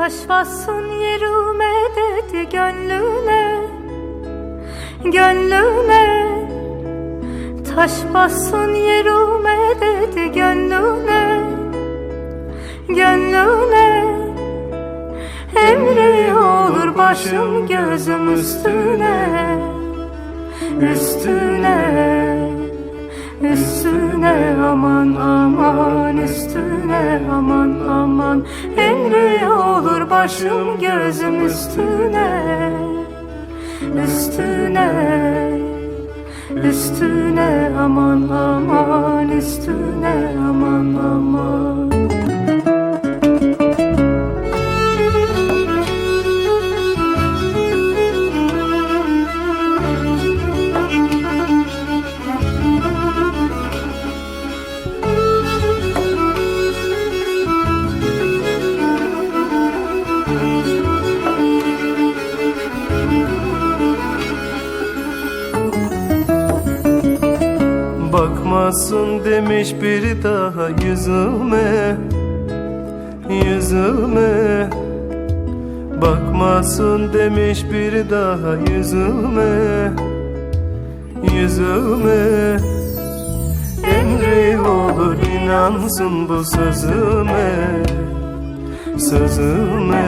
Taş bassın yerime dedi gönlüne. Gönlüne. Taş bassın yerime dedi gönlüne. Gönlüne. Emri olur başım gözüm üstüne. Üstüne. Üstüne aman aman üstüne aman aman. Emri başım gözüm üstüne Üstüne Üstüne aman aman üstüne aman aman Bakmasın demiş biri daha yüzüme Yüzüme. Bakmasın demiş biri daha yüzüme Yüzüme. Emri olur inansın bu sözüme Sözüme.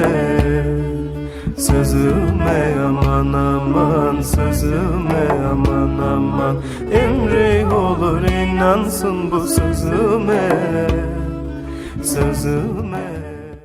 Sözüme aman aman Sözüme aman aman. Emri inansın bu sözüme Sözüme